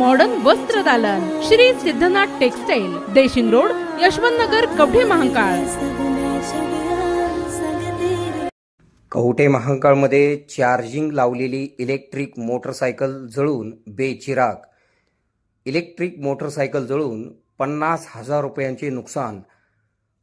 Modern वस्त्र दालन. Shri Siddhanath textile Deshing road Yashwant Nagar Kavathe Mahakal. Kavathe महांकाळमध्ये charging लावलेली इलेक्ट्रिक मोटरसायकल जळून बेचिराग इलेक्ट्रिक मोटरसायकल जळून पन्नास हजार रुपयांचे नुकसान.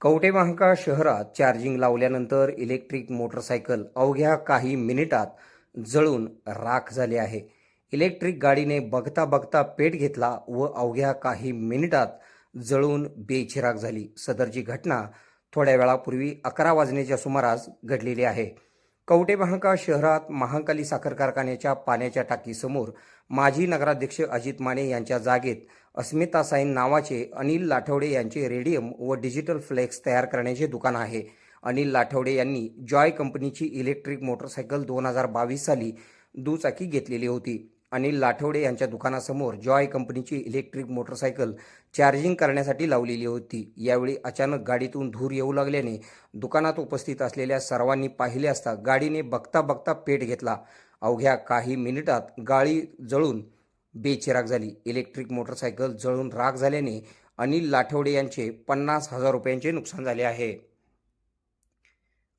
कवठे महाकाळ शहरात चार्जिंग लावल्यानंतर इलेक्ट्रिक मोटरसायकल अवघ्या काही मिनिटात जळून राख झाली आहे. इलेक्ट्रिक गाडीने बघता बघता पेट घेतला व अवघ्या काही मिनिटात जळून बेचिराग झाली. सदरची घटना थोड्या वेळापूर्वी अकरा वाजण्याच्या सुमारास घडलेली आहे. कवटे महांकाळ शहरात महाकाली साखर कारखान्याच्या पाण्याच्या टाकीसमोर माजी नगराध्यक्ष अजित माने यांच्या जागेत अस्मिता साईन नावाचे अनिल लाठवडे यांचे रेडियम व डिजिटल फ्लेक्स तयार करण्याचे दुकान आहे. अनिल लाठवडे यांनी जॉय कंपनीची इलेक्ट्रिक मोटरसायकल दोन हजार बावीस साली दुचाकी घेतलेली होती. अनिल लाठवडे यांच्या दुकानासमोर जॉय कंपनीची इलेक्ट्रिक मोटरसायकल चार्जिंग करण्यासाठी लावलेली होती. यावेळी अचानक गाडीतून धूर येऊ लागल्याने दुकानात उपस्थित असलेल्या सर्वांनी पाहिले असता गाडीने बघता बघता पेट घेतला. अवघ्या काही मिनिटात गाडी जळून बेचिराग झाली. इलेक्ट्रिक मोटरसायकल जळून राग झाल्याने अनिल लाठवडे यांचे पन्नास हजार रुपयांचे नुकसान झाले आहे.